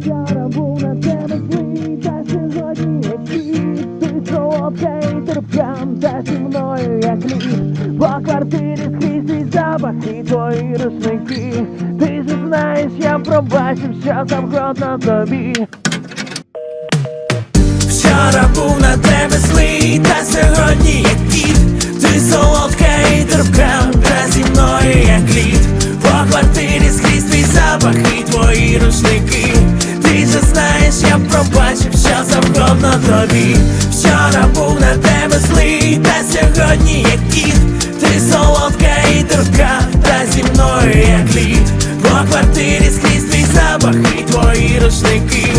Вчора був на тебе злий, та сьогодні який Ти солодка терпкам, терпка, та зі мною як лід По квартирі скрізь твій і твої рушники. Ти ж знаєш, я пробачив, що завгодно тобі Вчора був на тебе злий, та сьогодні як кіт. Ти солодка і терпка, та зі мною як лід. По квартирі скрізь твій запах і твої рушники.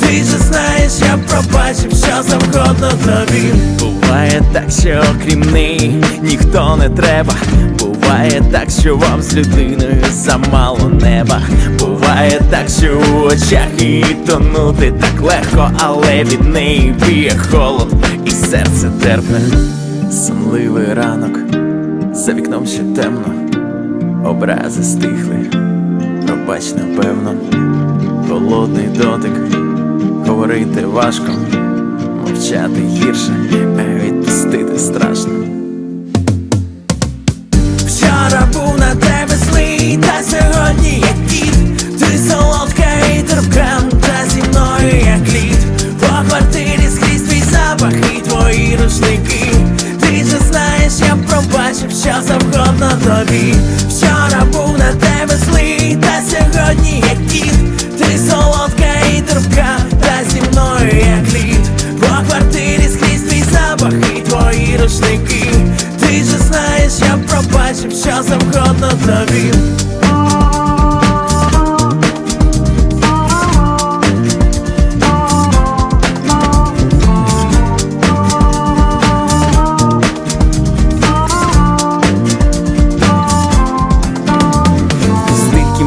Ти же знаєш, я пробачив, що завгодно тобі. Буває так, що окрім неї ніхто не треба. Буває так, що вам з людиною замало неба Буває так, що у очах її тонути так легко, але від неї б'є холод і серце терпне Сонливий ранок, за вікном ще темно, образи стихли, пробач напевно, холодний дотик, говорити важко, мовчати гірше, рушники. Ти же знаєш, я пробачив, що завгодно тобі. Вчора був на тебе злий, та сьогодні як кіт. Ти солодка і терпка, та зі мною як лід По квартирі скрізь твій запах і твої рушники. Ти же знаєш, я пробачив, що завгодно тобі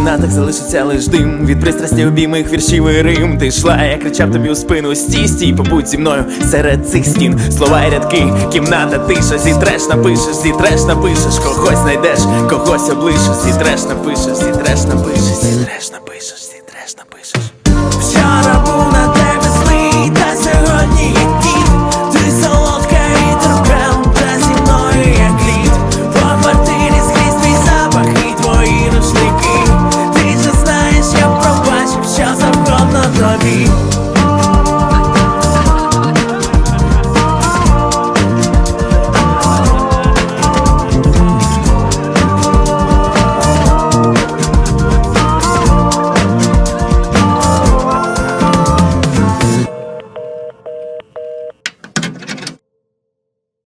кімнатах залишиться лиш дим. Від пристрасті обіймих віршів і рим. Ти йшла, я кричав тобі у спину. Стій, стій, побудь зі мною серед цих стін. Слова і рядки, кімната тиша. Зітреш, напишеш, зітреш, напишеш. Когось знайдеш, когось облишеш, Зітреш, напишеш, зітреш, напишеш, зітреш, напишеш